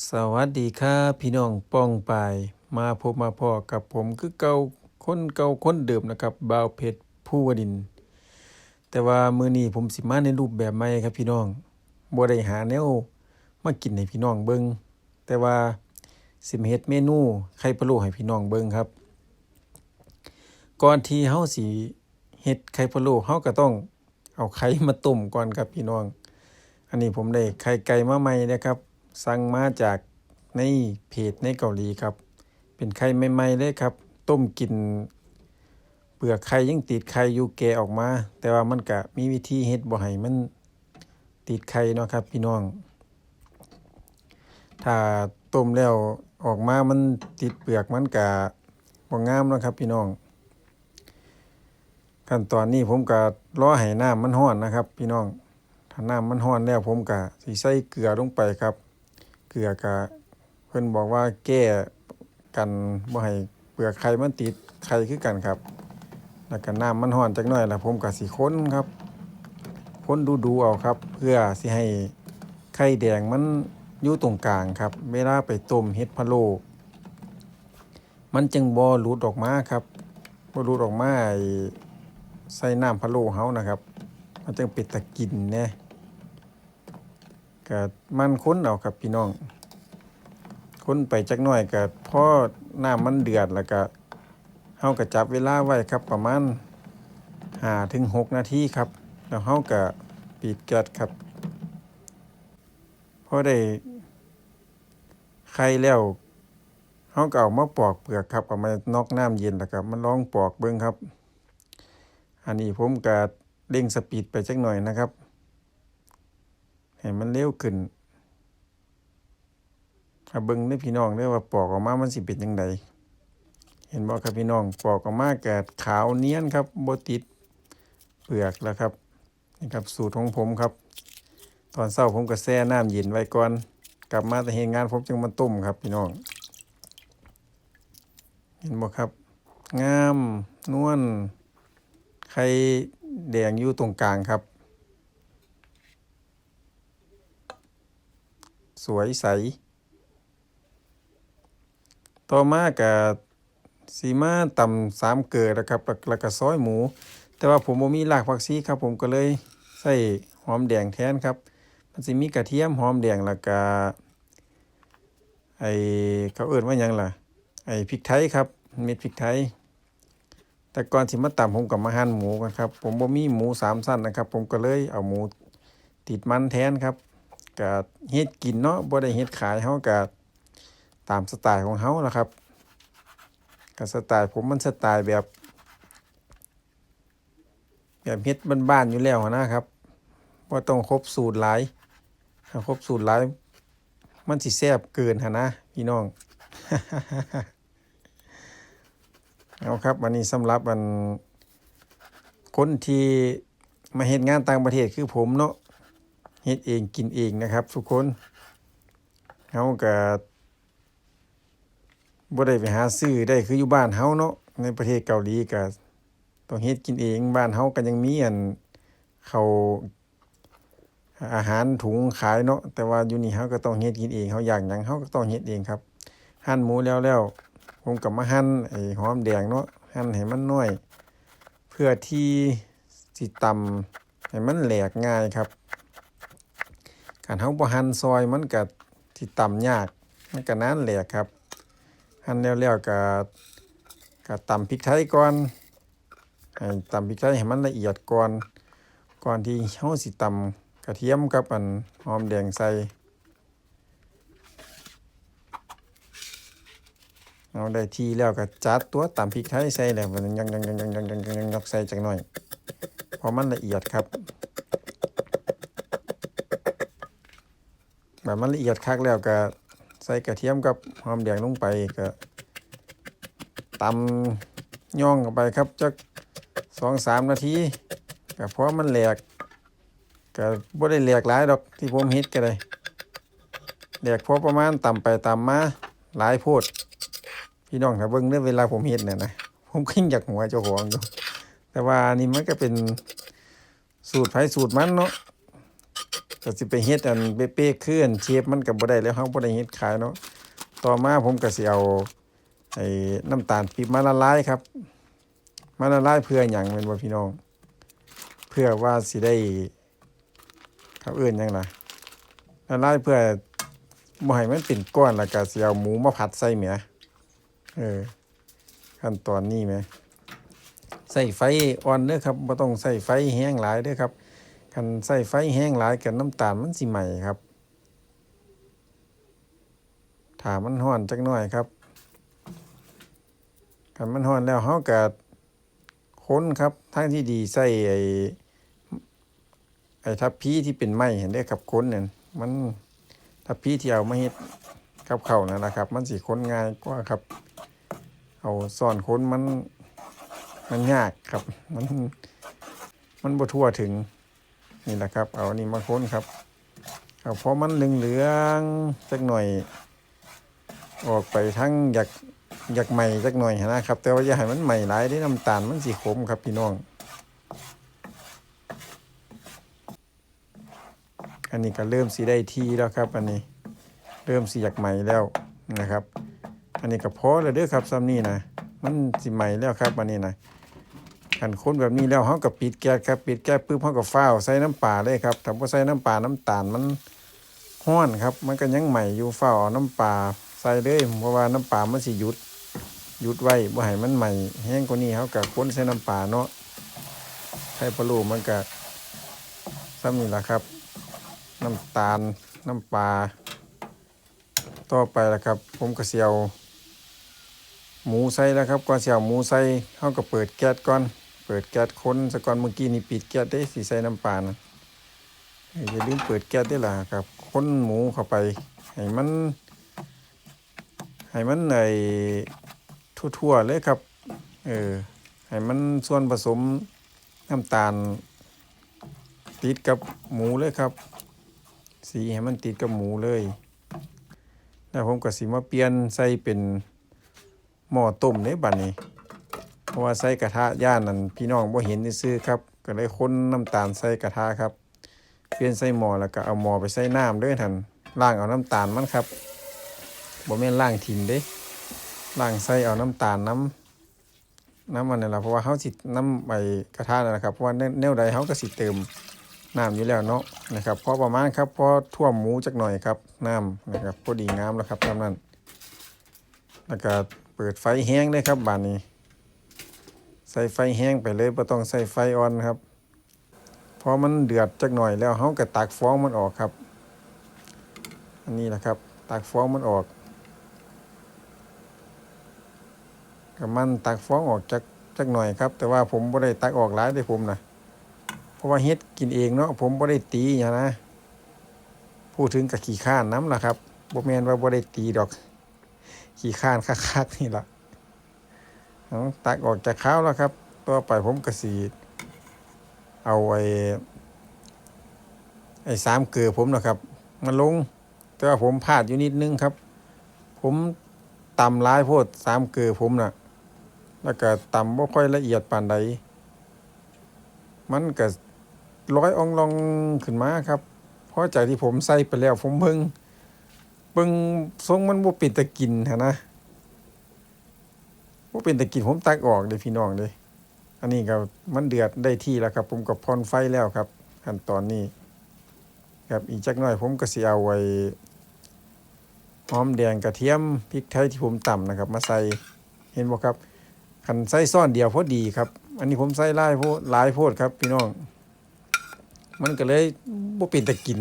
สวัสดีครับพี่น้องป้องปาย มาพบมาพอกับผมคือเก่าคนเก่าคนเดิมนะครับบ่าวเพชรผู้วดิน แต่ว่ามื้อนี้ผมสิมาในรูปแบบใหม่ครับพี่น้องบ่ได้หาแนวมากินให้พี่น้องเบิ่งแต่ว่าสิมเฮ็ดเมนูไข่พะโล้ให้พี่น้องเบิ่งครับ ก่อนที่เฮาสิเฮ็ดไข่พะโล้เฮาก็ต้องเอาไข่มาต้มก่อนครับพี่น้อง อันนี้ผมได้ไข่ไก่มาใหม่นะครับ สั่งมาจากในเพจในเกาหลีครับ เป็นไข่ใหม่ๆเลยครับ ต้มกิน เปลือกไข่ยังติดไข่อยู่แกออกมา แต่ว่ามันก็มีวิธีเฮ็ดบ่ให้มันติดไข่เนาะครับพี่น้อง ถ้าต้มแล้วออกมามันติดเปลือกมันก็บ่งามเนาะครับพี่น้อง ขั้นตอนนี้ผมก็รอให้น้ำมันร้อนนะครับ พี่น้องถ้าน้ำมันร้อนแล้วผมก็สิใส่เกลือลงไปครับ เกลือก็เพิ่นบอกว่าแก้กันบ่ให้เปลือกไข่มันติดไข่คือกันครับ แล้วก็น้ำมันร้อนจักหน่อยแล้วผมก็สิค้นครับค้นดูๆเอาครับ เพื่อสิให้ไข่แดงมันอยู่ตรงกลางครับ เวลาไปต้มเฮ็ดพะโล้มันจึงบ่หลุดออกมาครับบ่หลุดออกมาใส่น้ำพะโล้เฮานะครับ มันจึงเป็นตะกินแน่ ก็มันค้นเอาครับพี่น้อง ค้นไปจักหน่อยก็พอน้ำมันเดือดแล้วก็เฮาก็จับเวลาไว้ครับประมาณ5ถึง6นาทีครับ แล้วเฮาก็ปิดแก๊สครับพอได้ไข่แล้วเฮาก็เอามาปอกเปลือกครับเอามานอกน้ำเย็นแล้วก็มาลองปอกเบิ่งครับ อันนี้ผมก็เร่งสปีดไปจักหน่อยนะครับ ให้มันเร็วขึ้นถ้าเบิ่งได้พี่น้องเด้ว่าปอกออกมามันสิเป็นจังไดเห็นบ่ครับพี่น้องปอกออกมาก็ขาวเนียนครับบ่ติดเปลือกแล้วครับนี่ครับสูตรของผมครับ ตอนเช้าผมก็แช่น้ำเย็นไว้ก่อน กลับมาแต่เฮ็ดงานผมจึงมาต้มครับพี่น้อง เห็นบ่ครับ งามนวลไข่แดงอยู่ตรงกลางครับ สวยใส ต่อมากับสีมาตำสามเกลือนะครับแล้วก็ซอยหมู แต่ว่าผมบ่มีรากผักชีครับ ผมก็เลยใส่หอมแดงแทนครับ มันสิมีกระเทียมหอมแดงแล้วก็ไอเขาเอิ้นว่ายังล่ะ ไอพริกไทยครับ เม็ดพริกไทย แต่ก่อนสิมาตำผมก็มาหั่นหมูกันครับ ผมบ่มีหมูสามสั้นนะครับ ผมก็เลยเอาหมูติดมันแทนครับ ก็เฮ็ดกินเนาะบ่ได้เฮ็ดขายเฮาก็ตามสไตล์ของเฮาล่ะครับก็สไตล์ผมมันสไตล์แบบ แบบเฮ็ดบ้านๆอยู่แล้วนะครับบ่ต้องครบสูตรหลายถ้าครบสูตรหลายมันสิแซ่บเกินหั่นนะพี่น้องเอาครับอันนี้สำหรับอันคนที่มาเฮ็ดงานต่างประเทศคือผมเนาะ เฮ็ดเองกินเองนะครับ ทุกคนเฮาก็บ่ได้ไปหาซื้อได้คืออยู่บ้านเฮาเนาะในประเทศเกาหลีก็ต้องเฮ็ดกินเองบ้านเฮาก็ยังมีอันเขาอาหารถุงขายเนาะแต่ว่าอยู่นี่เฮาก็ต้องเฮ็ดกินเองเฮาอยากหยังเฮาก็ต้องเฮ็ดเองครับ หั่นหมูแล้วแล้วผมก็มาหั่นไอ้หอมแดงเนาะหั่นให้มันน้อย เพื่อที่สิตำให้มันแหลกง่ายครับ ขันเฮาบ่หั่นซอยมันก็ที่ตำยาก มันก็นานแหละครับ หั่นแล้วๆก็ก็ตำพริกไทยก่อนให้ตำพริกไทยให้มันละเอียดก่อน ก่อนที่เฮาสิตำกระเทียมกับอันหอมแดงใส่เอาได้ที่แล้วก็จัดตัวตาพริกไทยใส่แล้วมันยังยังยังยังยังยังยังใส่จังหน่อยพอมันละเอียดครับ แบบมันละเอียดคักแล้วก็ใส่กระเทียมกับหอมแดงลงไปก็ตำย่องเข้าไปครับจักสองสามนาทีก็พอมันแหลกก็บ่ได้แหลกหลายดอกที่ผมเฮ็ดก็ได้แหลกพอประมาณตำไปตำมาหลายโพด พี่น้องถ้าเบิ่งเรื่อเวลาผมเฮ็ดเนี่ยนะผมก็ยังอยากหัวเจ้าของอยู่แต่ว่านี่มันก็เป็นสูตรไผสูตรมันเนาะ ก็สิไปเฮ็ดอันเป๊ะๆคืออันเชฟมันก็บ่ได้แล้วเฮาบ่ได้เฮ็ดขายเนาะต่อมาผมก็สิเอาไอ้น้ำตาลปี๊บมาละลายครับ มาละลายเพื่อหยังแม่นบ่พี่น้อง เพื่อว่าสิได้ครับเอิ้นหยังล่ะละลายเพื่อบ่ให้มันเป็นก้อนแล้วก็สิเอาหมูมาผัดใส่แหมเออขั้นตอนนี้แหมใส่ไฟอ่อนเด้อครับบ่ต้องใส่ไฟแห้งหลายเด้อครับ คันใส่ไฟแห้งหลายกับน้ำตาลมันสิใหม่ครับถ้ามันห้อนจักหน่อยครับคันมันห้อนแล้วเฮาก็ค้นครับทางที่ดีใส่ไอ้ไอ้ทับพีที่เป็นไม้เห็นได้อครับค้นเนี่ยมันทับพีที่เอามาเฮ็ดกับเข้านั่นะครับ มันสิค้นง่ายกว่าครับ เอาซ่อนค้นมันมันยากครับ มันมันบ่ทั่วถึง นี่แหละครับ เอานี้มาค้นครับเอาพอมันเหลืองๆจักหน่อย ออกไปทั้งอยากอยากใหม่จักหน่อยนะครับ แต่ว่าอย่าให้มันใหม่หลายได้น้ำตาลมันสีขมครับพี่น้อง อันนี้ก็เริ่มสีได้ที่แล้วครับ อันนี้เริ่มสีอยากใหม่แล้วนะครับ อันนี้ก็พอแล้วเด้อครับซ้ำนี่นะมันสิใหม่แล้วครับอันนี้นะ ขันคนแบบนี้แล้วเขาก็ปิดแก๊สครับปิดแก๊สปุ๊บเขาก็ฟ้าวใส่น้ำปลาเลยครับถ้าว่าใส่น้ำปลาน้ำตาลมันห้อนครับ มันก็ยังใหม่อยู่ฟ้าวเอาน้ำปลาใส่เลยเพราะว่าน้ำปลามันสิหยุดหยุดไว้บ่ให้มันใหม่แห้งกว่านี้เขาก็คนใส่น้ำปลาเนาะไข่ปลาลูมันก็ซ้ำนี่แหละครับ น้ำตาลน้ำปลาต่อไปละครับ ผมก็เสียวหมูใส่แล้วครับก่อนเสียวหมูใส่เขาก็เปิดแก๊สก่อน เปิดแก๊สคนสก่อนเมื่อกี้นี่ปิดแก๊สได้สีใส่น้ำปลานะอยอย่าลืมเปิดแก๊สได้ล่ะครับคนหมูเข้าไป ให้มัน ให้มันไอทั่วๆเลยครับ เออ ให้มันส่วนผสมน้ำตาล ติดกับหมูเลยครับ สีให้มันติดกับหมูเลย แล้วผมก็สิมาเปลี่ยนใส่เป็นหม้อต้มในบัดนี้ เพราะว่าใส่กระทะย่านนั่นพี่น้องบ่เห็นซื่อครับ ก็เลยคนน้ำตาลใส่กระทะครับ เปลี่ยนใส่หม้อแล้วก็เอาหม้อไปใส่น้ำเด้วยท่านล้างเอาน้ำตาลมันครับบ่แม่นล้างถิ่มเด้ล้างใส่เอาน้ำตาลน้ำน้ำมันนั่นล่ะเพราะว่าเฮาสิน้ำใบกระทะนั่นแหละครับเพราะว่าแนวใดเฮาก็สิเติมน้ำอยู่แล้วเนาะนะครับพอประมาณครับพอท่วมหมูจักหน่อยครับน้ำนะครับพอดีงามแล้วครับตามนั้นแล้วก็เปิดไฟแห้งเลยครับบานนี้ ใส่ไฟแห้งไปเลยไม่ต้องใส่ไฟอ่อนครับพอมันเดือดจักหน่อยแล้วเขาก็ตักฟองมันออกครับ อันนี้แหละครับ ตักฟองมันออกกับมันตักฟองออกจักจักหน่อยครับ แต่ว่าผมไม่ได้ตักออกหลายได้ผมนะเพราะว่าเฮ็ดกินเองเนาะผมไม่ได้ตีอย่างนะ พูดถึงกับขี้ข้านน้ำล่ะครับบ่แมนว่าบ่ได้ตีดอก ขี้ข้านคักๆนี่ละ ตักออกจากข้าวแล้วครับ ต่อไปผมกระสีเอาไอ้ไอ้สามเกลือผมนะครับมาลง แต่ว่าผมพลาดอยู่นิดนึงครับ ผมตำร้ายโพดสามเกลือผมน่ะ แล้วก็ตำบ่ค่อยละเอียดปานใดมันก็ร้อยองลองขึ้นมาครับ เพราะจากที่ผมใส่ไปแล้วผมเบิ่งเบิ่งทรงมันบ่ป็นตะกินหั้นนะ บ่เป็นตะกินผมตักออกเด้พี่น้องเด้อันนี้ก็มันเดือดได้ที่แล้วครับ ผมก็พรไฟแล้วครับขั้นตอนนี้ครับอีกจักหน่อยผมก็สิเอาไว้หอมแดงกระเทียมพริกไทยที่ผมต่ำนะครับ มาใส่เห็นบ่ครับคันใส่ซ่อนเดียวพอดีครับ อันนี้ผมใส่ลายโพดลายโพดครับ พี่น้อง มันก็เลยบ่เป็นตะกิน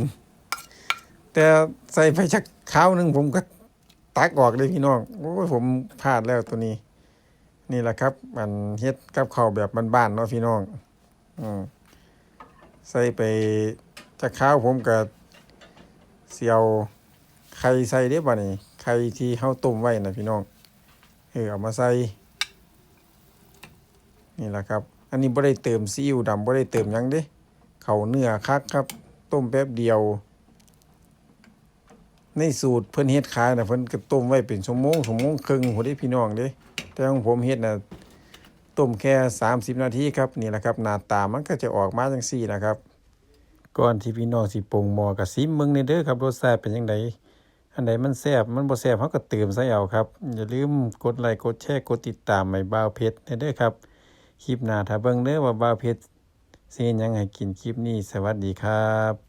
แต่ใส่ไปชักข้าวหนึงผมก็ตักออกเลยพี่น้องโอ้ยผมพลาดแล้วตัวนี้ นี่แหละครับมันเฮ็ดกับข้าวแบบบ้านๆเนาะพี่น้อง อืมใส่ไปชักข้าวผมก็เสียวไข่ใส่ได้บ่นี่ไข่ที่เฮาต้มไว้นะพี่น้องเออเอามาใส่ นี่แหละครับ อันนี้บ่ได้เติมซีอิ๊วดำบ่ได้เติมหยังเด้เข้าเนื้อคักครับ ต้มแป๊บเดียว ในสูตรเพิ่นเฮ็ดขายนะเพิ่นก็ต้มไว้เป็นชั่วโมงชั่วโมงครึ่งพุ่นเด้พี่น้องเด้ แต่ของผมเฮ็ดน่ะต้มแค่ 30 นาทีครับนี่แหละครับหน้าตามันก็จะออกมาจังซี่นะครับ ก่อนที่พี่น้องสิปรุงหม้อก็ซิมเบิ่งแหน่เด้อครับรสชาติเป็นจังไดอันใดมันแซ่บมันบ่แซ่บเฮาก็เติมใส่เอาครับ อย่าลืมกดไลค์กดแชร์กดติดตามให้บ่าวเพชรแหน่เด้อครับคลิปหน้าถ้าเบิ่งเด้อว่าบ่าวเพชรสิเฮ็ดหยังให้กินคลิปนี้สวัสดีครับ